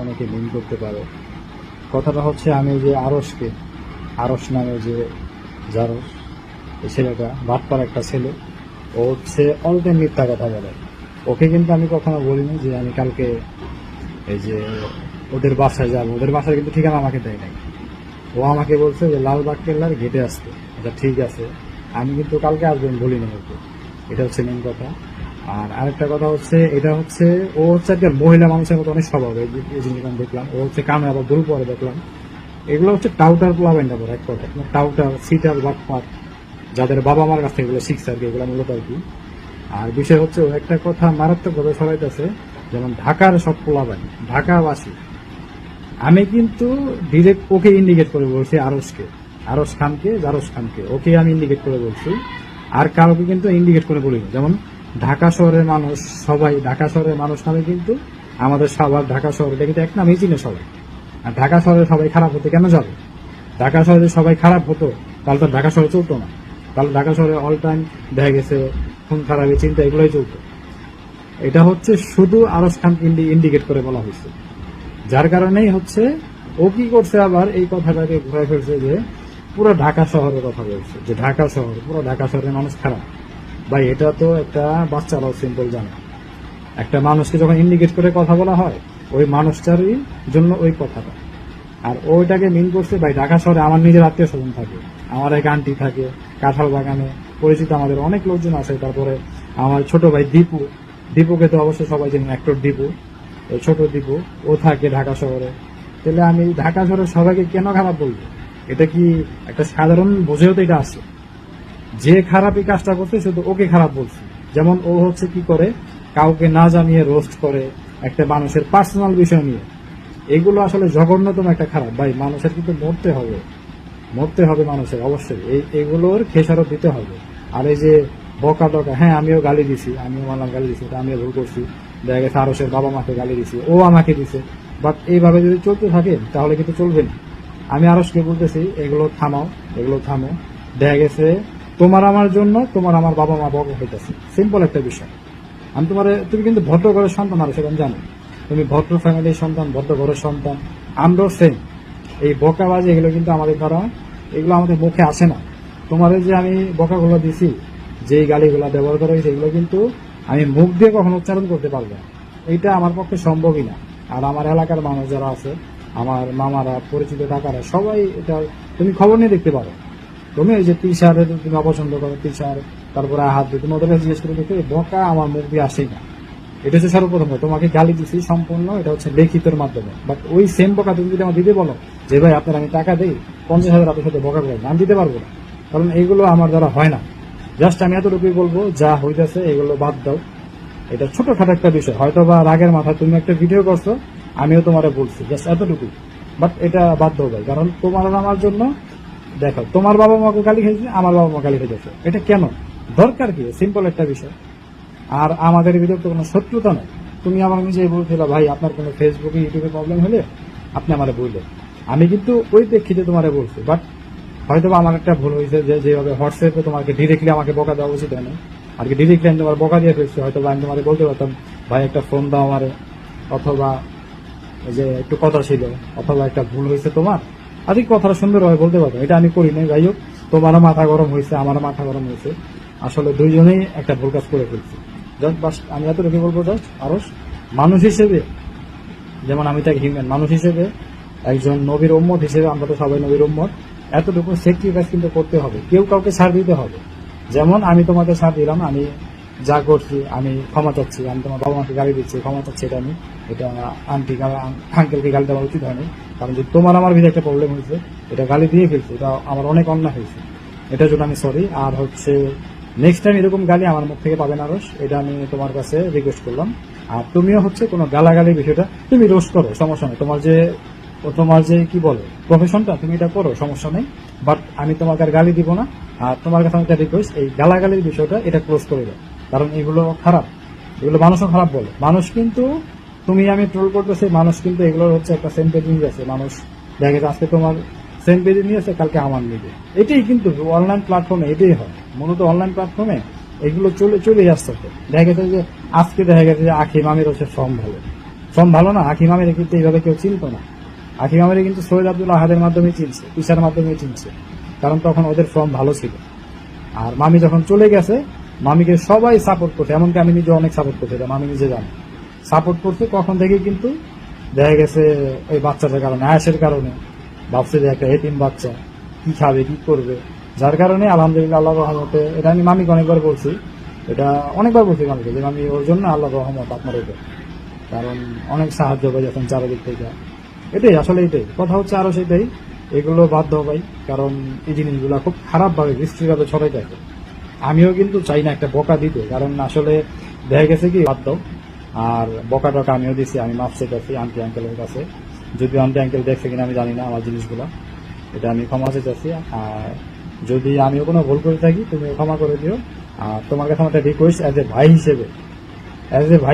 অনেকে মিন করতে পারে। কথাটা হচ্ছে আমি যে আরসকে আরস নামে যে এই ছেলেটা বাটপার একটা ছেলে, ও হচ্ছে অল টাইম মিথ্যা কথা বলে। ওকে কিন্তু আমি কখনো বলিনি যে আমি কালকে এই যে ওদের বাসায় যাব। ওদের বাসায় কিন্তু ঠিকানা আমাকে দেয় নাই। ও আমাকে বলছে যে লালবাগ কেল্লার গেটে আসতে। এটা ঠিক আছে। আমি কিন্তু কালকে আসবেন বলিনি ওকে। এটা হচ্ছে মেন কথা। আর আরেকটা কথা হচ্ছে, এটা হচ্ছে, ও হচ্ছে একটা মহিলা মানুষের মতো অনেক স্বভাব, এই জিনিসটা দেখলাম। ও হচ্ছে কামে আবার ভুল পরে দেখলাম। এগুলো হচ্ছে টাউটার প্লাবেন না এক কথা টাউটার, সিটার, বাটপার, যাদের বাবা মার কাছ থেকে এগুলো শিখছে আর কি, এগুলো মূলত আর কি। আর বিষয় হচ্ছে, ও একটা কথা মারাত্মকভাবে ছড়াইতেছে, যেমন ঢাকার সব পোলাবান ঢাকাবাসী। আমি কিন্তু ডিরেক্ট ওকে ইন্ডিকেট করে বলছি আরসকে আরস খানকে জারস খানকে। ওকে আমি ইন্ডিকেট করে বলছি। আর কাউকে কিন্তু ইন্ডিকেট করে বলিনি। যেমন ঢাকা শহরের মানুষ, সবাই ঢাকা শহরের মানুষ নামে কিন্তু আমাদের সবার ঢাকা শহর, এটা কিন্তু এক নামেই চিনে সবাই। আর ঢাকা শহরে সবাই খারাপ হতে কেন যাবে? ঢাকা শহরে সবাই খারাপ হতো, তাহলে তো ঢাকা শহরে চলতো না। তাহলে ঢাকা শহরে অল টাইম দেখা গেছে, খুন, খারাপি, চিন্তা, এগুলোই চলতো। এটা হচ্ছে শুধু আরস খান ইন্ডিকেট করে বলা হয়েছে। যার কারণেই হচ্ছে ও কি করছে আবার, এই কথাটাকে ঘুরে ফেলছে যে পুরো ঢাকা শহরের কথা বলছে, যে ঢাকা শহর, পুরো ঢাকা শহরের মানুষ খারাপ। ভাই, এটা তো একটা বাচ্চারাও সিম্পল জানে। একটা মানুষকে যখন ইন্ডিকেট করে কথা বলা হয়, ওই মানুষটারই জন্য ওই কথাটা। আর ওইটাকে মিন করছে, ভাই, ঢাকা শহরে আমার নিজের আত্মীয় স্বজন থাকে, আমার এক আন্টি থাকে, কাঁঠাল বাগানে, পরিচিত আমাদের অনেক লোকজন আছে। তারপরে আমার ছোট ভাই দীপু, দীপুকে তো অবশ্যই সবাই জানেন অ্যাক্টর দীপু। ছোট দীপু, ও থাকে ঢাকা শহরে। তাহলে আমি ঢাকা শহরে সবাইকে কেন খারাপ বলব? এটা কি একটা সাধারণ বুঝেও তো এটা আছে যে খারাপ এই কাজটা করছে শুধু ওকে খারাপ বলছে। যেমন ও হচ্ছে কি করে, কাউকে না জানিয়ে রোস্ট করে একটা মানুষের পার্সোনাল বিষয় নিয়ে। এগুলো আসলে জঘন্যতম একটা খারাপ। ভাই, মানুষের কিন্তু মরতে হবে। মরতে হবে মানুষের, অবশ্যই। এই, এগুলোর খেসারত দিতে হবে। আর এই যে বকা টকা হ্যাঁ আমিও গালি দিছি। আমিও মানলাম গালি দিছি। আমিও ভুল করছি। দেখা গেছে আরসের বাবা মাকে গালি দিছি। ও আমাকে দিছে। বাট এইভাবে যদি চলতে থাকে, তাহলে কিন্তু চলবে না। আমি আরসকে বলতেছি, এগুলো থামাও, এগুলো থামো। দেখা গেছে তোমার আমার জন্য, তোমার আমার বাবা মা বড় হইতেছে। সিম্পল একটা বিষয়। আমি তোমার, তুমি কিন্তু ভদ্র ঘরের সন্তান আর সেটা জানো। তুমি ভদ্র ফ্যামিলির সন্তান, ভদ্র ঘরের সন্তান। আমরাও সেম এই বকাবাজি, এগুলো কিন্তু আমাদের দ্বারা, এগুলো আমাদের মুখে আসে না। তোমার যে আমি বকাগুলো দিছি, যেই গালিগুলো ব্যবহার করা হয়েছে, এগুলো কিন্তু আমি মুখ দিয়ে কখনো উচ্চারণ করতে পারব না। এইটা আমার পক্ষে সম্ভবই না। আর আমার এলাকার মানুষ যারা আছে, আমার মামারা, পরিচিত টাকারা সবাই এটা, তুমি খবর নিয়ে দেখতে পারো। তুমি ওই যে তিসারে তুমি অপছন্দ করো তিসার তারপরে হাত দিয়ে তুমি ওদের কাছে জিজ্ঞেস করে দেখো, এই বকা আমার মুখ দিয়ে আসেই না। এটা হচ্ছে সর্বপ্রথম। তোমাকে গালি দিছি সম্পূর্ণ, এটা হচ্ছে লিখিতর মাধ্যমে। বাট ওই সেম বকা তুমি যদি আমার দিতে বলো, যে ভাই আপনার আমি টাকা দিই, পঞ্চাশ হাজার আপনার সাথে বকা করে, আমি দিতে পারব না। কারণ এগুলো আমার দ্বারা হয় না। জাস্ট আমি এতটুকুই বলব, যা হইতেছে এগুলো বাদ দাও। এটা ছোটখাটো একটা বিষয় হয়তো বা রাগের মাথায় তুমি একটা ভিডিও করছ, আমিও তোমারে বলছি জাস্ট এতটুকুই। বাট এটা বাদ দাও ভাই, কারণ তোমার আমার জন্য দেখো, তোমার বাবা মাকে গালি খেয়েছে, আমার বাবা মা গালি খেয়েছে এটা কেন? দরকার কি? সিম্পল একটা বিষয়। আর আমাদের ভিতরে তো কোনো শত্রুতা নেই। তুমি আমার নিজেই বলছিল ভাই, আপনার কোনো ফেসবুকে ইউটিউবে প্রবলেম হলে আপনি আমার বললেন আমি কিন্তু ওই প্রেক্ষিতে তোমারে বলছি বাট হয়তো আমার একটা ভুল হয়েছে যে যেভাবে হোয়াটসঅ্যাপে তোমাকে ডিরেক্টলি আমাকে বকা দেওয়া উচিত হয় না আর কি ডিরেক্টলি আমি তোমার বকা দিয়ে ফেলছি হয়তো আমি তোমাকে বলতে পারতাম, ভাই, একটা ফোন দাও আমারে। অথবা যে একটু কথা ছিল, অথবা একটা ভুল হয়েছে তোমার এই কথাটা সুন্দরভাবে বলতে পারব। এটা আমি করি নাই, যাই হোক। তোমারও মাথা গরম হয়েছে আমারও মাথা গরম হয়েছে। আসলে দুইজনেই একটা ভুল কাজ করে ফেলছি। জাস্ট বাস, আমি এতটুকু বলব জাস্ট আরও মানুষ হিসেবে, যেমন আমি তাকে হিউম্যান মানুষ হিসেবে একজন নবীর উম্মত হিসেবে আমরা তো সবাই নবীর উম্মত। এতটুকু স্যাক্রিফাইস কিন্তু করতে হবে। কেউ কাউকে ছাড় দিতে হবে। যেমন আমি তোমাকে ছাড় দিলাম, আমি যা করছি, আমি ক্ষমা চাচ্ছি, আমি তোমার বাবা মাকে গালি দিচ্ছি, ক্ষমা চাচ্ছি, এটা আমি, এটা আন্টি আঙ্কেলকে গালি দেওয়া উচিত হয়নি। কারণ যে তোমার আমার ভিতরে একটা প্রবলেম হয়েছে, এটা গালি দিয়ে ফেলছি, এটা আমার অনেক অন্যায় হয়েছে। এটার জন্য আমি সরি আর হচ্ছে নেক্সট টাইম এরকম গালি আমার মুখ থেকে পাবে না রোষ এটা আমি তোমার কাছে রিকোয়েস্ট করলাম। আর তুমিও হচ্ছে কোনো গালাগালি বিষয়টা তুমি রোস্ট করো, সমস্যা নেই। তোমার যে তোমার যে কি বলে প্রফেশনটা তুমি এটা করো, সমস্যা নেই। বাট আমি তোমাকে আর গালি দিব না। আর তোমার কাছে আমি একটা রিকোয়েস্ট এই গালাগালির বিষয়টা এটা ক্লোজ করে দাও। কারণ এগুলো খারাপ। এগুলো মানুষও খারাপ বলে। মানুষ কিন্তু তুমি আমি ট্রোল করতেছি, মানুষ কিন্তু এগুলো হচ্ছে একটা সেম পেজ নিয়ে গেছে। মানুষ দেখা আজকে তোমার সেম পেজে নিয়েছে, কালকে আমার নিবে। এটাই কিন্তু অনলাইন প্ল্যাটফর্মে এটাই হয়। মূলত অনলাইন প্ল্যাটফর্মে এগুলো চলে চলে আসছে। দেখা গেছে যে, আজকে দেখা গেছে যে আখি মামির হচ্ছে ফর্ম ভালো। ফর্ম ভালো না আকিম আমিরে কিন্তু এইভাবে কেউ চিনতো না। আকিম আমিরে কিন্তু সৈয়দ আব্দুল আহাদের মাধ্যমে চিনছে পিসার মাধ্যমে চিনছে। কারণ তখন ওদের ফর্ম ভালো ছিল। আর মামি যখন চলে গেছে, মামিকে সবাই সাপোর্ট করছে, এমনকি আমি নিজে অনেক সাপোর্ট এটা মামি নিজে জানে। সাপোর্ট করছে, কখন থেকে কিন্তু দেখা গেছে ওই বাচ্চাটার কারণে, আয়াসের কারণে। ভাবছে যে একটা এতিম বাচ্চা, কি খাবে, কি করবে? যার কারণে আলহামদুলিল্লাহ আল্লাহ রহমতে, এটা আমি মামিকে অনেকবার বলছি, এটা অনেকবার বলছি মামিকে যে, মামি, ওর জন্য আল্লাহ রহমত আপনার উপর। কারণ অনেক সাহায্য পাই যখন চারিদিক থেকে। এটাই, আসলে এটাই। কথা হচ্ছে আরও সেটাই, এগুলো বাধ্য ভাই, কারণ এই জিনিসগুলো খুব খারাপভাবে বিশ্রীভাবে ছড়াই থাকে। আমিও কিন্তু চাই না একটা বকা দিতে, কারণ আসলে দেখা গেছে কি দাও। আর বকা টকা আমিও দিছি, আমি মাপ চেয়েছি আন্টি আঙ্কেলের কাছে। যদি আন্টি আঙ্কেল দেখছে কিনা আমি জানি না আমার জিনিসগুলো। এটা আমি ক্ষমা চেয়েছি আর যদি আমিও কোনো ভুল করে থাকি, তুমি ক্ষমা করে দিও। আর তোমার কাছে আমার একটা রিকোয়েস্ট অ্যাজ এ ভাই হিসেবে অ্যাজ এ ভাই